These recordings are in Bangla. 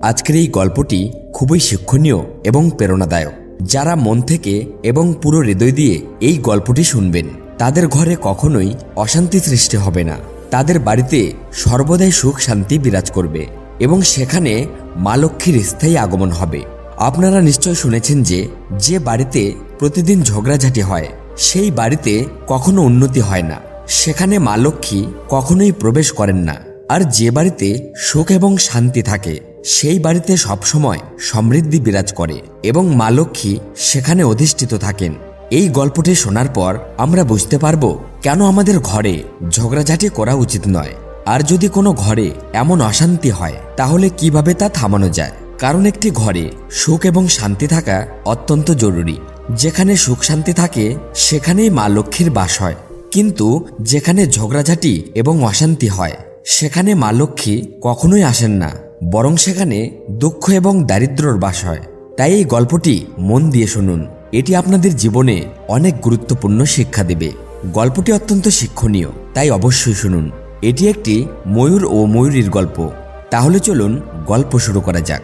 আজকের এই গল্পটি খুবই শিক্ষণীয় এবং প্রেরণাদায়ক। যারা মন থেকে এবং পুরো হৃদয় দিয়ে এই গল্পটি শুনবেন, তাদের ঘরে কখনোই অশান্তি সৃষ্টি হবে না। তাদের বাড়িতে সর্বদাই সুখ শান্তি বিরাজ করবে এবং সেখানে মা লক্ষ্মীর স্থায়ী আগমন হবে। আপনারা নিশ্চয় শুনেছেন যে যে বাড়িতে প্রতিদিন ঝগড়াঝাটি হয়, সেই বাড়িতে কখনো উন্নতি হয় না। সেখানে মা লক্ষ্মী কখনোই প্রবেশ করেন না। আর যে বাড়িতে সুখ এবং শান্তি থাকে, সেই বাড়িতে সবসময় সমৃদ্ধি বিরাজ করে এবং মা লক্ষ্মী সেখানে অধিষ্ঠিত থাকেন। এই গল্পটি শোনার পর আমরা বুঝতে পারব কেন আমাদের ঘরে ঝগড়াঝাটি করা উচিত নয়। আর যদি কোনো ঘরে এমন অশান্তি হয়, তাহলে কীভাবে তা থামানো যায়? কারণ একটি ঘরে সুখ এবং শান্তি থাকা অত্যন্ত জরুরি। যেখানে সুখ শান্তি থাকে, সেখানেই মা লক্ষ্মীর বাস হয়। কিন্তু যেখানে ঝগড়াঝাটি এবং অশান্তি হয় সেখানে মা লক্ষ্মী কখনোই আসেন না, বরং সেখানে দুঃখ এবং দারিদ্র্যর বাস হয়। তাই এই গল্পটি মন দিয়ে শুনুন। এটি আপনাদের জীবনে অনেক গুরুত্বপূর্ণ শিক্ষা দেবে। গল্পটি অত্যন্ত শিক্ষণীয়, তাই অবশ্যই শুনুন। এটি একটি ময়ূর ও ময়ূরীর গল্প। তাহলে চলুন গল্প শুরু করা যাক।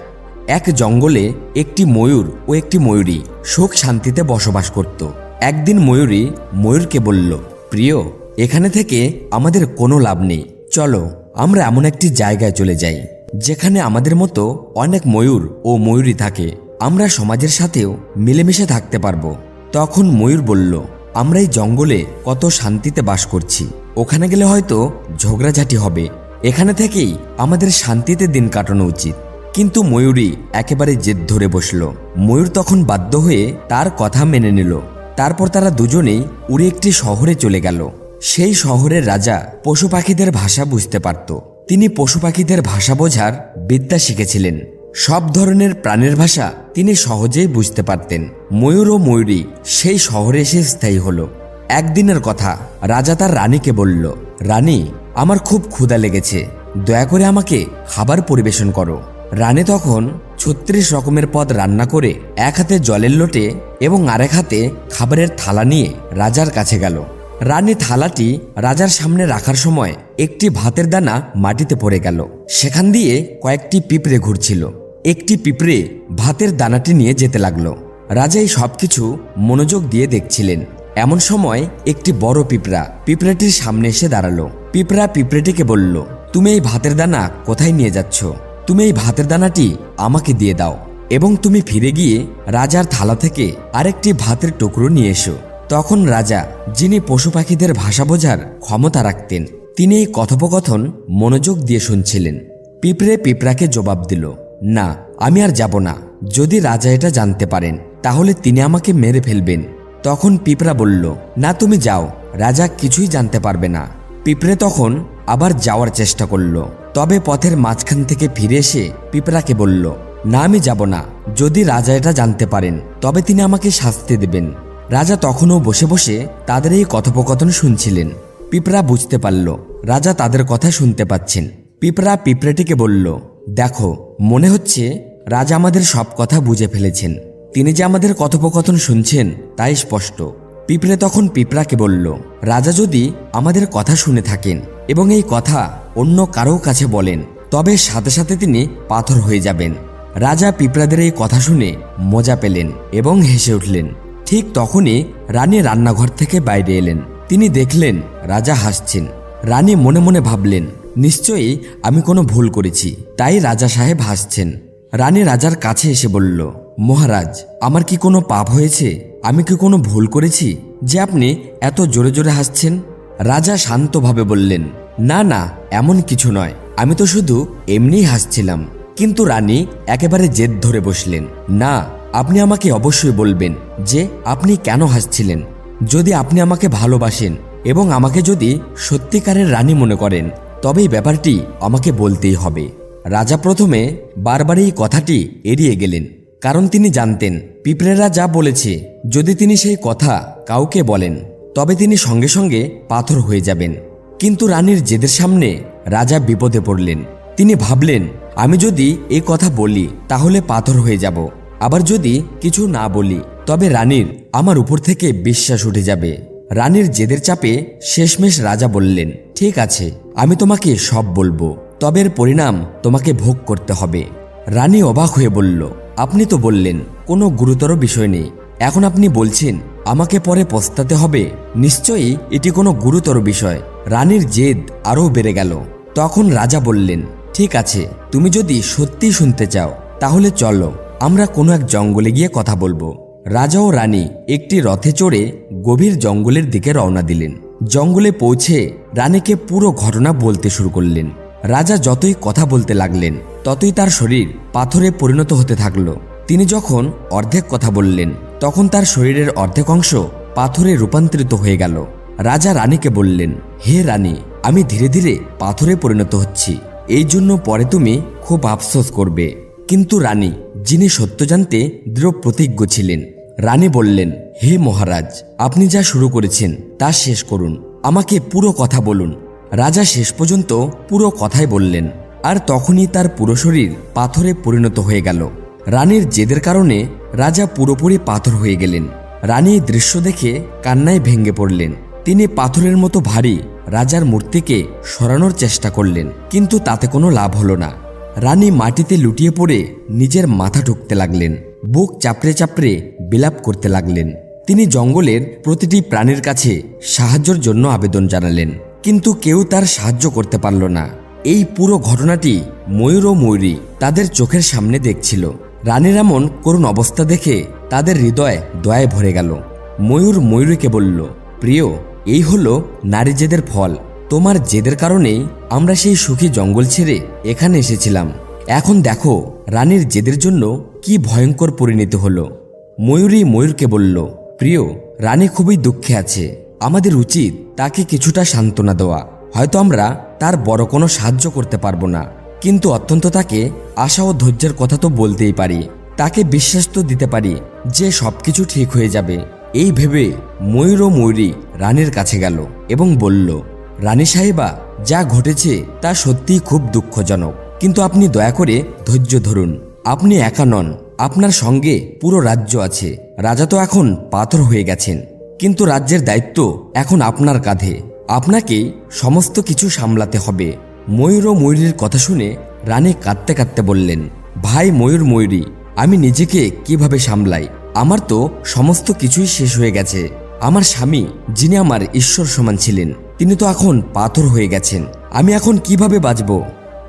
এক জঙ্গলে একটি ময়ূর ও একটি ময়ূরী সুখ শান্তিতে বসবাস করত। একদিন ময়ূরী ময়ূরকে বলল, প্রিয়, এখানে থেকে আমাদের কোনো লাভ নেই। চলো, আমরা এমন একটি জায়গায় চলে যাই, যেখানে আমাদের মতো অনেক ময়ূর ও ময়ূরী থাকে। আমরা সমাজের সাথেও মিলেমিশে থাকতে পারব। তখন ময়ূর বলল, আমরা এই জঙ্গলে কত শান্তিতে বাস করছি। ওখানে গেলে হয়তো ঝগড়াঝাটি হবে। এখানে থেকেই আমাদের শান্তিতে দিন কাটানো উচিত। কিন্তু ময়ূরী একেবারে জেদ ধরে বসল। ময়ূর তখন বাধ্য হয়ে তার কথা মেনে নিল। তারপর তারা দুজনেই উড়ে একটি শহরে চলে গেল। সেই শহরের রাজা পশু পাখিদের ভাষা বুঝতে পারত। তিনি পশু পাখিদের ভাষা বোঝার বিদ্যা শিখেছিলেন। সব ধরনের প্রাণের ভাষা তিনি সহজেই বুঝতে পারতেন। ময়ূর ও ময়ূরী সেই শহরে এসে স্থায়ী হলো। একদিনের কথা রাজা তার রানীকে বলল, রানী, আমার খুব ক্ষুধা লেগেছে। দয়া করে আমাকে খাবার পরিবেশন করো। রানী তখন ছত্রিশ রকমের পদ রান্না করে এক হাতে জলের লোটে এবং আরেক হাতে খাবারের থালা নিয়ে রাজার কাছে গেল। রানী থালাটি রাজার সামনে রাখার সময় একটি ভাতের দানা মাটিতে পড়ে গেল। সেখান দিয়ে কয়েকটি পিঁপড়ে ঘুরছিল। একটি পিঁপড়ে ভাতের দানাটি নিয়ে যেতে লাগল। রাজা এই সবকিছু মনোযোগ দিয়ে দেখছিলেন। এমন সময় একটি বড় পিঁপড়া পিঁপড়াটির সামনে এসে দাঁড়াল। পিঁপড়া পিঁপড়েটিকে বলল, তুমি এই ভাতের দানা কোথায় নিয়ে যাচ্ছ? তুমি এই ভাতের দানাটি আমাকে দিয়ে দাও এবং তুমি ফিরে গিয়ে রাজার থালা থেকে আরেকটি ভাতের টুকরো নিয়ে এসো। তখন রাজা, যিনি পশু পাখিদের ভাষা বোঝার ক্ষমতা রাখতেন, তিনি এই কথোপকথন মনোযোগ দিয়ে শুনছিলেন। পিঁপড়ে পিঁপড়াকে জবাব দিল, না, আমি আর যাব না। যদি রাজা এটা জানতে পারেন, তাহলে তিনি আমাকে মেরে ফেলবেন। তখন পিঁপড়া বলল, না, তুমি যাও, রাজা কিছুই জানতে পারবে না। পিঁপড়ে তখন আবার যাওয়ার চেষ্টা করল, তবে পথের মাঝখান থেকে ফিরে এসে পিঁপড়াকে বলল, না, আমি যাব না। যদি রাজা এটা জানতে পারেন, তবে তিনি আমাকে শাস্তি দেবেন। রাজা তখনও বসে বসে তাদের এই কথোপকথন শুনছিলেন। পিঁপড়া বুঝতে পারল, রাজা তাদের কথা শুনতে পাচ্ছেন। পিঁপড়া পিঁপড়েটিকে বলল, দেখো, মনে হচ্ছে রাজা আমাদের সব কথা বুঝে ফেলেছেন। তিনি যে আমাদের কথোপকথন শুনছেন তাই স্পষ্ট। পিঁপড়ে তখন পিঁপড়াকে বলল, রাজা যদি আমাদের কথা শুনে থাকেন এবং এই কথা অন্য কারও কাছে বলেন, তবে সাথে সাথে তিনি পাথর হয়ে যাবেন। রাজা পিঁপড়াদের এই কথা শুনে মজা পেলেন এবং হেসে উঠলেন। ঠিক তখনই রানী রান্নাঘর থেকে বাইরে এলেন। তিনি দেখলেন রাজা হাসছেন। রানী মনে মনে ভাবলেন, নিশ্চয়ই আমি কোনো ভুল করেছি, তাই রাজা সাহেব হাসছেন। রানী রাজার কাছে এসে বলল, মহারাজ, আমার কি কোনো পাপ হয়েছে? আমি কি কোনো ভুল করেছি যে আপনি এত জোরে জোরে হাসছেন? রাজা শান্তভাবে বললেন, না না, এমন কিছু নয়। আমি তো শুধু এমনিই হাসছিলাম। কিন্তু রানী একেবারে জেদ ধরে বসলেন, না আপনি আমাকে অবশ্যই বলবেন যে আপনি কেন হাসছিলেন। যদি আপনি আমাকে ভালোবাসেন এবং আমাকে যদি সত্যিকারের রানী মনে করেন, তবে এই ব্যাপারটি আমাকে বলতেই হবে। রাজা প্রথমে বারবার এই কথাটি এড়িয়ে গেলেন, কারণ তিনি জানতেন, পিঁপড়েরা যা বলেছে, যদি তিনি সেই কথা কাউকে বলেন, তবে তিনি সঙ্গে সঙ্গে পাথর হয়ে যাবেন। কিন্তু রানীর জেদের সামনে রাজা বিপদে পড়লেন। তিনি ভাবলেন, আমি যদি এই কথা বলি, তাহলে পাথর হয়ে যাব। আবার যদি কিছু না বলি, তবে রানীর আমার উপর থেকে বিশ্বাস উঠে যাবে। রানীর জেদের চাপে শেষমেশ রাজা বললেন, ঠিক আছে, আমি তোমাকে সব বলব, তবে এর পরিণাম তোমাকে ভোগ করতে হবে। রানী অবাক হয়ে বলল, আপনি তো বললেন, কোনো গুরুতর বিষয় নেই। এখন আপনি বলছেন, আমাকে পরে পস্তাতে হবে। নিশ্চয়ই এটি কোনো গুরুতর বিষয়। রানীর জেদ আরও বেড়ে গেল। তখন রাজা বললেন, ঠিক আছে, তুমি যদি সত্যি শুনতে চাও, তাহলে চলো। আমরা কোনো এক জঙ্গলে গিয়ে কথা বলব। রাজা ও রানী একটি রথে চড়ে গভীর জঙ্গলের দিকে রওনা দিলেন। জঙ্গলে পৌঁছে রানীকে পুরো ঘটনা বলতে শুরু করলেন। রাজা যতই কথা বলতে লাগলেন, ততই তার শরীর পাথরে পরিণত হতে থাকল। তিনি যখন অর্ধেক কথা বললেন, তখন তার শরীরের অর্ধেক অংশ পাথরে রূপান্তরিত হয়ে গেল। রাজা রানীকে বললেন, হে রানী, আমি ধীরে ধীরে পাথরে পরিণত হচ্ছি। এই জন্য পরে তুমি খুব আফসোস করবে। কিন্তু রানী, যিনি সত্য জানতে দৃঢ় প্রতিজ্ঞ ছিলেন, রানী বললেন, হে মহারাজ, আপনি যা শুরু করেছেন, তা শেষ করুন। আমাকে পুরো কথা বলুন। রাজা শেষ পর্যন্ত পুরো কথাই বললেন। আর তখনই তার পুরো শরীর পাথরে পরিণত হয়ে গেল। রানীর জেদের কারণে রাজা পুরোপুরি পাথর হয়ে গেলেন। রানী দৃশ্য দেখে কান্নায় ভেঙে পড়লেন। তিনি পাথরের মতো ভারী রাজার মূর্তিকে সরানোর চেষ্টা করলেন, কিন্তু তাতে কোনো লাভ হলো না। রানী মাটিতে লুটিয়ে পড়ে নিজের মাথা ঠুকতে লাগলেন। বুক চাপড়ে চাপড়ে বিলাপ করতে লাগলেন। তিনি জঙ্গলের প্রতিটি প্রাণীর কাছে সাহায্যের জন্য আবেদন জানালেন। কিন্তু কেউ তার সাহায্য করতে পারল না। এই পুরো ঘটনাটি ময়ূর ও ময়ূরী তাদের চোখের সামনে দেখছিল। রানীর এমন করুণ অবস্থা দেখে তাদের হৃদয় দয়ায় ভরে গেল। ময়ূর ময়ূরীকে বলল, প্রিয়, এই হলো নারীজেদের ফল। তোমার জেদের কারণেই আমরা সেই সুখী জঙ্গল ছেড়ে এখানে এসেছিলাম। এখন দেখো, রানীর জেদের জন্য কি ভয়ঙ্কর পরিণত হলো। ময়ূরী ময়ূরকে বলল, প্রিয়, রানী খুবই দুঃখে আছে। আমাদের উচিত তাকে কিছুটা সান্ত্বনা দেওয়া। হয়তো আমরা তার বড় কোনো সাহায্য করতে পারব না। কিন্তু অত্যন্ত তাকে আশা ও ধৈর্যের কথা তো বলতেই পারি। তাকে বিশ্বাস তো দিতে পারি যে সব কিছু ঠিক হয়ে যাবে। এই ভেবে ময়ূর ও ময়ূরী রানীর কাছে গেল এবং বলল রানী সাহেবা যা ঘটেছে তা সত্যিই খুব দুঃখজনক। কিন্তু আপনি দয়া করে ধৈর্য ধরুন। আপনি একা নন। আপনার সঙ্গে পুরো রাজ্য আছে। রাজা তো এখন পাথর হয়ে গেছেন। কিন্তু রাজ্যের দায়িত্ব এখন আপনার কাঁধে। আপনাকে সমস্ত কিছু সামলাতে হবে। ময়ূর ও ময়ূরীর কথা শুনে রানী কাঁদতে কাঁদতে বললেন, ভাই ময়ূর ময়ূরী, আমি নিজেকে কীভাবে সামলাই? আমার তো সমস্ত কিছুই শেষ হয়ে গেছে। আমার স্বামী, যিনি আমার ঈশ্বর সমান ছিলেন তিনি তো এখন পাথর হয়ে গেছেন। আমি এখন কীভাবে বাঁচব?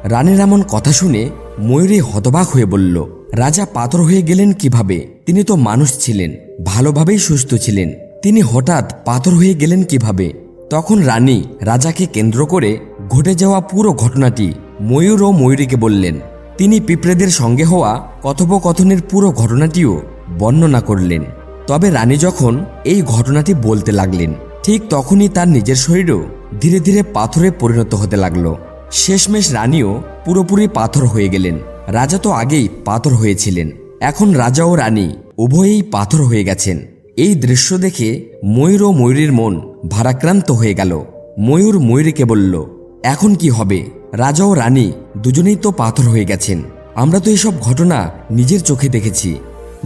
রানীর এমন কথা শুনে ময়ূরী হতবাক হয়ে বলল, রাজা পাথর হয়ে গেলেন কীভাবে? তিনি তো মানুষ ছিলেন, ভালোভাবেই সুস্থ ছিলেন। তিনি হঠাৎ পাথর হয়ে গেলেন কীভাবে? তখন রানী রাজাকে কেন্দ্র করে ঘটে যাওয়া পুরো ঘটনাটি ময়ূর ও ময়ূরীকে বললেন। তিনি পিঁপড়েদের সঙ্গে হওয়া কথোপকথনের পুরো ঘটনাটিও বর্ণনা করলেন। তবে রানী যখন এই ঘটনাটি বলতে লাগলেন ঠিক তখনই তার নিজের শরীরও ধীরে ধীরে পাথরে পরিণত হতে লাগল। শেষমেশ রানীও পুরোপুরি পাথর হয়ে গেলেন। রাজা তো আগেই পাথর হয়েছিলেন। এখন রাজা ও রানী উভয়েই পাথর হয়ে গেছেন। এই দৃশ্য দেখে ময়ূর ও ময়ূরীর মন ভারাক্রান্ত হয়ে গেল। ময়ূর ময়ূরীকে বলল, এখন কি হবে? রাজা ও রানী দুজনেই তো পাথর হয়ে গেছেন। আমরা তো এসব ঘটনা নিজের চোখে দেখেছি।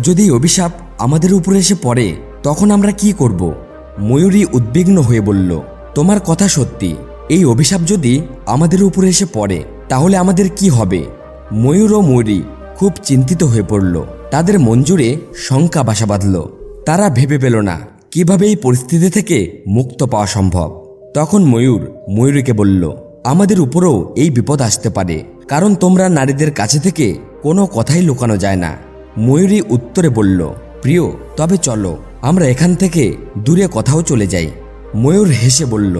যদি অভিশাপ আমাদের উপরে এসে পড়ে, তখন আমরা কি করব? ময়ূরী উদ্বিগ্ন হয়ে বলল, তোমার কথা সত্যি। এই অভিশাপ যদি আমাদের উপরে এসে পড়ে, তাহলে আমাদের কি হবে? ময়ূর ও ময়ূরী খুব চিন্তিত হয়ে পড়ল। তাদের জুড়ে শঙ্কা বাসা বাঁধল। তারা ভেবে পেল না, কীভাবে এই পরিস্থিতি থেকে মুক্ত পাওয়া সম্ভব। তখন ময়ূর ময়ূরীকে বলল, আমাদের উপরেও এই বিপদ আসতে পারে, কারণ তোমরা নারীদের কাছে থেকে কোনো কথাই লুকানো যায় না। ময়ূরী উত্তরে বলল, প্রিয়, তবে চলো আমরা এখান থেকে দূরে কোথাও চলে যাই। ময়ূর হেসে বলল,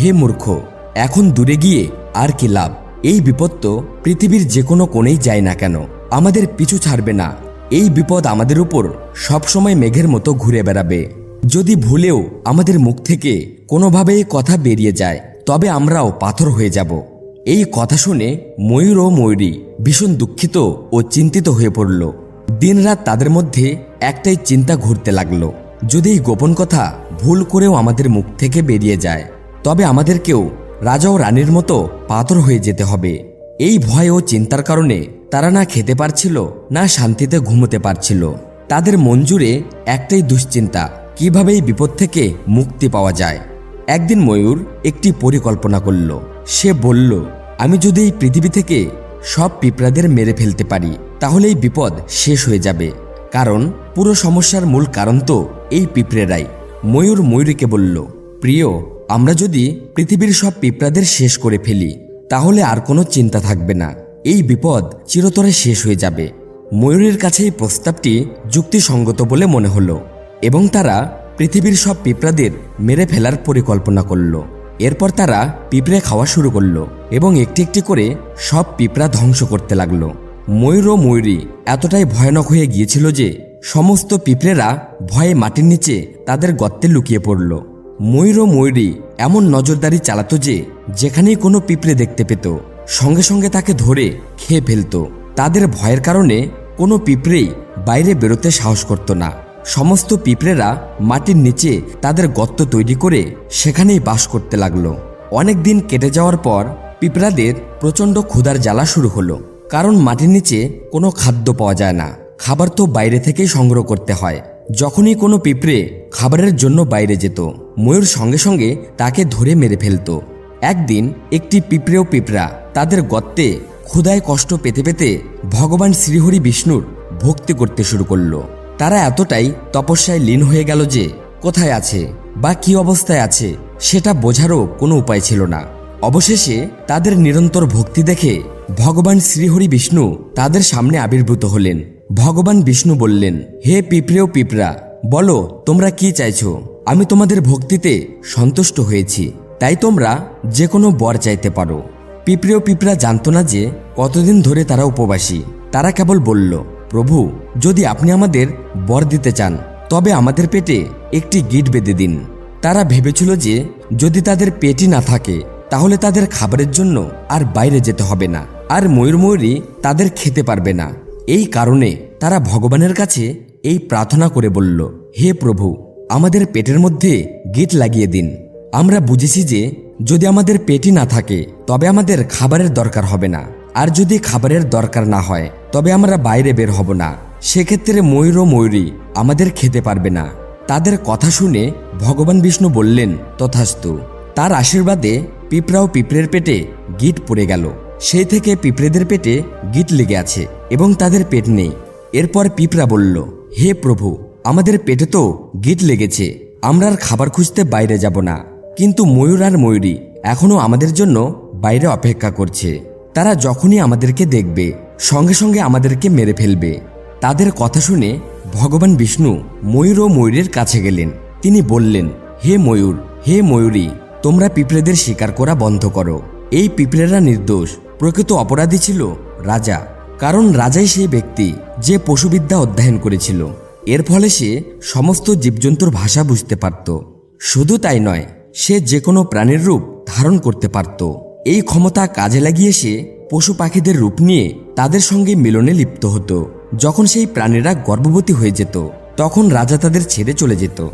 হে মূর্খ, এখন দূরে গিয়ে আর কি লাভ? এই বিপদ তো পৃথিবীর যে কোনো কোণেই যায় না কেন? আমাদের পিছু ছাড়বে না। এই বিপদ আমাদের উপর সবসময় মেঘের মতো ঘুরে বেড়াবে। যদি ভুলেও আমাদের মুখ থেকে কোনোভাবেই কথা বেরিয়ে যায়, তবে আমরাও পাথর হয়ে যাব। এই কথা শুনে ময়ূর ও ময়ূরী ভীষণ দুঃখিত ও চিন্তিত হয়ে পড়ল। দিনরাত তাদের মধ্যে একটাই চিন্তা ঘুরতে লাগল। যদি এই গোপন কথা ভুল করেও আমাদের মুখ থেকে বেরিয়ে যায়, তবে আমাদেরকেও রাজা ও রানীর মতো পাথর হয়ে যেতে হবে। এই ভয় ও চিন্তার কারণে তারা না খেতে পারছিল, না শান্তিতে ঘুমোতে পারছিল। তাদের মন জুড়ে একটাই দুশ্চিন্তা, কীভাবে এই বিপদ থেকে মুক্তি পাওয়া যায়। একদিন ময়ূর একটি পরিকল্পনা করল। সে বলল, আমি যদি এই পৃথিবী থেকে সব পিঁপড়াদের মেরে ফেলতে পারি, তাহলে এই বিপদ শেষ হয়ে যাবে। কারণ পুরো সমস্যার মূল কারণ তো এই পিঁপড়েরাই। ময়ূর ময়ূরীকে বলল, প্রিয়, আমরা যদি পৃথিবীর সব পিঁপড়াদের শেষ করে ফেলি, তাহলে আর কোনো চিন্তা থাকবে না। এই বিপদ চিরতরে শেষ হয়ে যাবে। ময়ূরের কাছে এই প্রস্তাবটি যুক্তিসঙ্গত বলে মনে হলো এবং তারা পৃথিবীর সব পিঁপড়াদের মেরে ফেলার পরিকল্পনা করল। এরপর তারা পিঁপড়ে খাওয়া শুরু করল এবং একটি একটি করে সব পিঁপড়া ধ্বংস করতে লাগল। ময়ূর ময়ূরী এতটাই ভয়ানক হয়ে গিয়েছিল যে সমস্ত পিঁপড়েরা ভয়ে মাটির নিচে তাদের গর্তে লুকিয়ে পড়ল। ময়ূর ময়ূরী এমন নজরদারি চালাতো যে যেখানেই কোনো পিঁপড়ে দেখতে পেত, সঙ্গে সঙ্গে তাকে ধরে খেয়ে ফেলতো। তাদের ভয়ের কারণে কোনো পিঁপড়েই বাইরে বেরোতে সাহস করত না। সমস্ত পিঁপড়েরা মাটির নিচে তাদের গর্ত তৈরি করে সেখানেই বাস করতে লাগল। অনেক দিন কেটে যাওয়ার পর পিঁপড়াদের প্রচণ্ড ক্ষুধার জ্বালা শুরু হলো। কারণ মাটির নিচে কোনো খাদ্য পাওয়া যায় না। খাবার তো বাইরে থেকেই সংগ্রহ করতে হয়। যখনই কোনো পিঁপড়ে খাবারের জন্য বাইরে যেত, ময়ূর সঙ্গে সঙ্গে তাকে ধরে মেরে ফেলত। একদিন একটি পিঁপড়েও পিঁপড়া তাদের গর্তে ক্ষুধায় কষ্ট পেতে পেতে ভগবান শ্রীহরি বিষ্ণুর ভক্তি করতে শুরু করল। তারা এতটাই তপস্যায় লীন হয়ে গেল যে কোথায় আছে বা কি অবস্থায় আছে সেটা বোঝারও কোনো উপায় ছিল না। অবশেষে তাদের নিরন্তর ভক্তি দেখে ভগবান শ্রীহরি বিষ্ণু তাদের সামনে আবির্ভূত হলেন। ভগবান বিষ্ণু বললেন, হে পিঁপড়েও পিঁপড়া, বলো তোমরা কি চাইছ? আমি তোমাদের ভক্তিতে সন্তুষ্ট হয়েছি, তাই তোমরা যে কোনো বর চাইতে পারো। পিঁপড়েও পিঁপড়া জানতো না যে কতদিন ধরে তারা উপবাসী। তারা কেবল বলল, প্রভু, যদি আপনি আমাদের বর দিতে চান, তবে আমাদের পেটে একটি গিট বেঁধে দিন। তারা ভেবেছিল যে যদি তাদের পেটই না থাকে তাহলে তাদের খাবারের জন্য আর বাইরে যেতে হবে না, আর ময়ূর ময়ূরী তাদের খেতে পারবে না। এই কারণে তারা ভগবানের কাছে এই প্রার্থনা করে বলল, হে প্রভু, আমাদের পেটের মধ্যে গিট লাগিয়ে দিন। আমরা বুঝেছি যে যদি আমাদের পেটই না থাকে, তবে আমাদের খাবারের দরকার হবে না। আর যদি খাবারের দরকার না হয়, তবে আমরা বাইরে বের হব না। সেক্ষেত্রে ময়ূর ও ময়ূরী আমাদের খেতে পারবে না। তাদের কথা শুনে ভগবান বিষ্ণু বললেন, তথাস্তু, তার আশীর্বাদে পিঁপড়া ও পিঁপড়ের পেটে গিট পড়ে গেল। সেই থেকে পিঁপড়েদের পেটে গিট লেগে আছে এবং তাদের পেট নেই। এরপর পিঁপড়া বলল, হে প্রভু, আমাদের পেটে তো গিট লেগেছে। আমরা আর খাবার খুঁজতে বাইরে যাব না। কিন্তু ময়ূর আর ময়ূরী এখনও আমাদের জন্য বাইরে অপেক্ষা করছে। তারা যখনই আমাদেরকে দেখবে, সঙ্গে সঙ্গে আমাদেরকে মেরে ফেলবে। তাদের কথা শুনে ভগবান বিষ্ণু ময়ূর ও ময়ূরের কাছে গেলেন। তিনি বললেন, হে ময়ূর, হে ময়ূরী তোমরা পিঁপড়েদের শিকার করা বন্ধ করো। এই পিঁপড়েরা নির্দোষ, প্রকৃত অপরাধী ছিল রাজা, কারণ রাজাই সেই ব্যক্তি যে পশুবিদ্যা অধ্যয়ন করেছিল। এর ফলে সে সমস্ত জীবজন্তুর ভাষা বুঝতে পারত। শুধু তাই নয়, সে যে কোনো প্রাণীর রূপ ধারণ করতে পারত। এই ক্ষমতা কাজে লাগিয়ে সে পশু পাখিদের রূপ নিয়ে তাদের সঙ্গে মিলনে লিপ্ত হতো। যখন সেই প্রাণীরা গর্ভবতী হয়ে যেত, তখন রাজা তাদের ছেড়ে চলে যেত।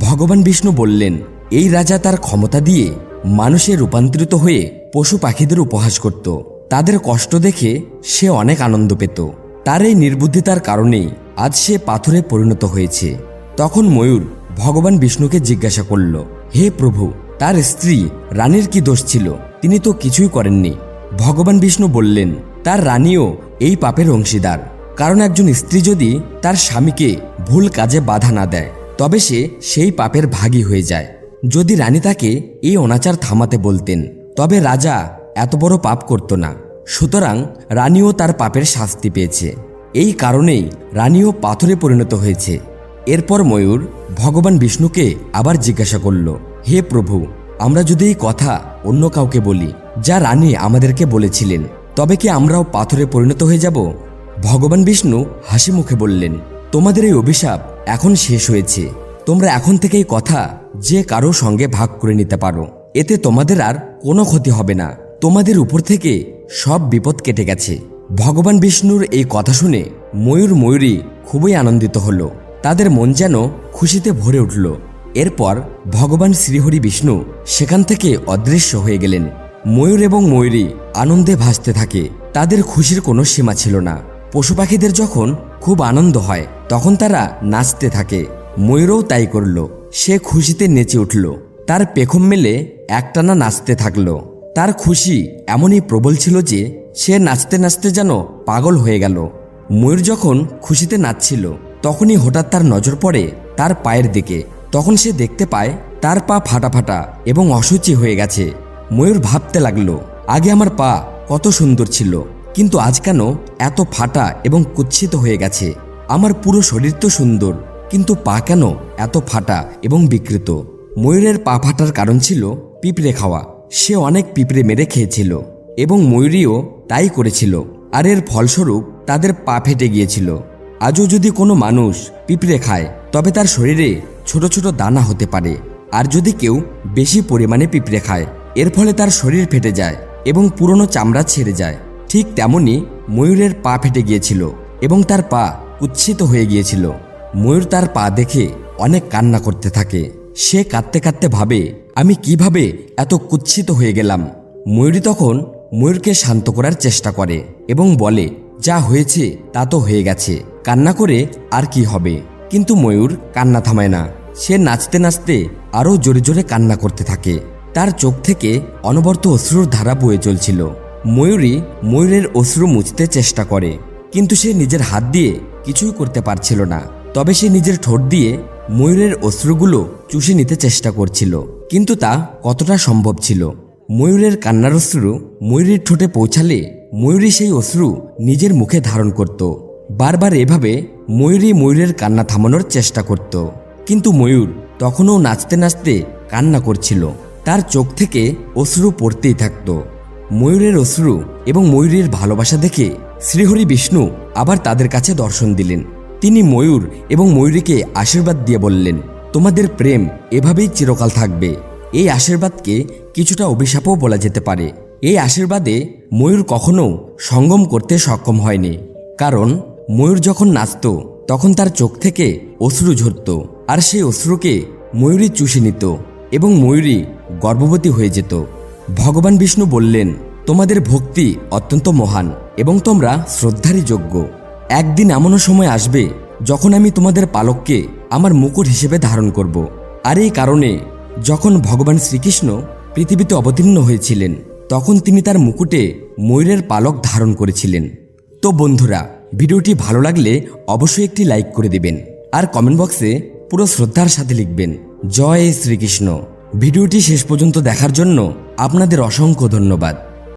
ভগবান বিষ্ণু বললেন এই রাজা তার ক্ষমতা দিয়ে মানুষে রূপান্তরিত হয়ে পশু পাখিদের উপহাস করত। তাদের কষ্ট দেখে সে অনেক আনন্দ পেত। তার এই নির্বুদ্ধিতার কারণেই আজ সে পাথরে পরিণত হয়েছে। তখন ময়ূর ভগবান বিষ্ণুকে জিজ্ঞাসা করল, হে প্রভু, তার স্ত্রী রানীর কি দোষ ছিল? তিনি তো কিছুই করেননি। ভগবান বিষ্ণু বললেন, তার রানীও এই পাপের অংশীদার। কারণ একজন স্ত্রী যদি তার স্বামীকে ভুল কাজে বাধা না দেয়, তবে সে সেই পাপের ভাগী হয়ে যায়। যদি রানী তাকে এই অনাচার থামাতে বলতেন, তবে রাজা এত বড় পাপ করত না। সুতরাং রানীও তার পাপের শাস্তি পেয়েছে। এই কারণেই রানীও পাথরে পরিণত হয়েছে। এরপর ময়ূর ভগবান বিষ্ণুকে আবার জিজ্ঞাসা করল, হে প্রভু, আমরা যদি এই কথা অন্য কাউকে বলি, যা রানী আমাদেরকে বলেছিলেন, তবে কি আমরাও পাথরে পরিণত হয়ে যাব? ভগবান বিষ্ণু হাসি মুখে বললেন, তোমাদের এই অভিশাপ এখন শেষ হয়েছে। তোমরা এখন থেকে এই কথা যে কারও সঙ্গে ভাগ করে নিতে পারো। এতে তোমাদের আর কোনো ক্ষতি হবে না। তোমাদের উপর থেকে সব বিপদ কেটে গেছে। ভগবান বিষ্ণুর এই কথা শুনে ময়ূর ময়ূরী খুবই আনন্দিত হলো। তাদের মন যেন খুশিতে ভরে উঠল। এরপর ভগবান শ্রীহরি বিষ্ণু সেখান থেকে অদৃশ্য হয়ে গেলেন। ময়ূর এবং ময়ূরী আনন্দে ভাসতে থাকে। তাদের খুশির কোনো সীমা ছিল না। পশু পাখিদের যখন খুব আনন্দ হয়, তখন তারা নাচতে থাকে। ময়ূরও তাই করল। সে খুশিতে নেচে উঠল। তার পেখম মেলে একটানা নাচতে থাকল। তার খুশি এমনই প্রবল ছিল যে সে নাচতে নাচতে যেন পাগল হয়ে গেল। ময়ূর যখন খুশিতে নাচছিল, তখনই হঠাৎ তার নজর পড়ে তার পায়ের দিকে। তখন সে দেখতে পায় তার পা ফাটা ফাটা এবং অসুচি হয়ে গেছে। ময়ূর ভাবতে লাগল, আগে আমার পা কত সুন্দর ছিল, কিন্তু আজ কেন এত ফাটা এবং কুৎসিত হয়ে গেছে? আমার পুরো শরীর তো সুন্দর কিন্তু পা কেন এত ফাটা এবং বিকৃত? ময়ূরের পা ফাটার কারণ ছিল পিঁপড়ে খাওয়া। সে অনেক পিঁপড়ে মেরে খেয়েছিল এবং ময়ূরীও তাই করেছিল। আর এর ফলস্বরূপ তাদের পা ফেটে গিয়েছিল। আজও যদি কোনো মানুষ পিঁপড়ে খায়, তবে তার শরীরে ছোট ছোট দানা হতে পারে। আর যদি কেউ বেশি পরিমাণে পিঁপড়ে খায়, এর ফলে তার শরীর ফেটে যায় এবং পুরনো চামড়া ছেড়ে যায়। ঠিক তেমনি ময়ূরের পা ফেটে গিয়েছিল এবং তার পা কুৎসিত হয়ে গিয়েছিল। ময়ূর তার পা দেখে অনেক কান্না করতে থাকে। সে কাঁদতে কাঁদতে ভাবে, আমি কীভাবে এত কুৎসিত হয়ে গেলাম? ময়ূরী তখন ময়ূরকে শান্ত করার চেষ্টা করে এবং বলে, যা হয়েছে তা তো হয়ে গেছে। কান্না করে আর কি হবে? কিন্তু ময়ূর কান্না থামায় না। সে নাচতে নাচতে আরও জোরে জোরে কান্না করতে থাকে। তার চোখ থেকে অনবর্ত অশ্রুর ধারা বয়ে চলছিল। ময়ূরী ময়ূরের অশ্রু মুছতে চেষ্টা করে, কিন্তু সে নিজের হাত দিয়ে কিছুই করতে পারছিল না। তবে সে নিজের ঠোঁট দিয়ে ময়ূরের অশ্রুগুলো চুষে নিতে চেষ্টা করছিল। কিন্তু তা কতটা সম্ভব ছিল? ময়ূরের কান্নার অশ্রু ময়ূরের ঠোঁটে পৌঁছালে ময়ূরী সেই অশ্রু নিজের মুখে ধারণ করত। বারবার এভাবে ময়ূরী ময়ূরের কান্না থামানোর চেষ্টা করত। কিন্তু ময়ূর তখনও নাচতে নাচতে কান্না করছিল। তার চোখ থেকে অশ্রু পড়তেই থাকত। ময়ূরের অশ্রু এবং ময়ূরের ভালোবাসা দেখে শ্রীহরি বিষ্ণু আবার তাদের কাছে দর্শন দিলেন। তিনি ময়ূর এবং ময়ূরীকে আশীর্বাদ দিয়ে বললেন, তোমাদের প্রেম এভাবেই চিরকাল থাকবে। এই আশীর্বাদকে কিছুটা অভিশাপও বলা যেতে পারে। এই আশীর্বাদে ময়ূর কখনো সঙ্গম করতে সক্ষম হয়নি। কারণ ময়ূর যখন নাচত, তখন তার চোখ থেকে অশ্রু ঝরত আর সেই অশ্রুকে ময়ূরী চুষে নিত এবং ময়ূরী গর্ভবতী হয়ে যেত। ভগবান বিষ্ণু বললেন, তোমাদের ভক্তি অত্যন্ত মহান এবং তোমরা শ্রদ্ধারই যোগ্য। একদিন এমনও সময় আসবে যখন আমি তোমাদের পালককে আমার মুকুট হিসেবে ধারণ করব। আর এই কারণে, যখন ভগবান শ্রীকৃষ্ণ পৃথিবীতে অবতীর্ণ হয়েছিলেন, তখন তিনি তার মুকুটে ময়ূরের পালক ধারণ করেছিলেন। তো বন্ধুরা, ভিডিওটি ভালো লাগলে অবশ্যই একটি লাইক করে দিবেন আর কমেন্ট বক্সে পুরো শ্রদ্ধার সাথে লিখবেন, জয় শ্রীকৃষ্ণ। ভিডিওটি শেষ পর্যন্ত দেখার জন্য আপনাদের অসংখ্য ধন্যবাদ।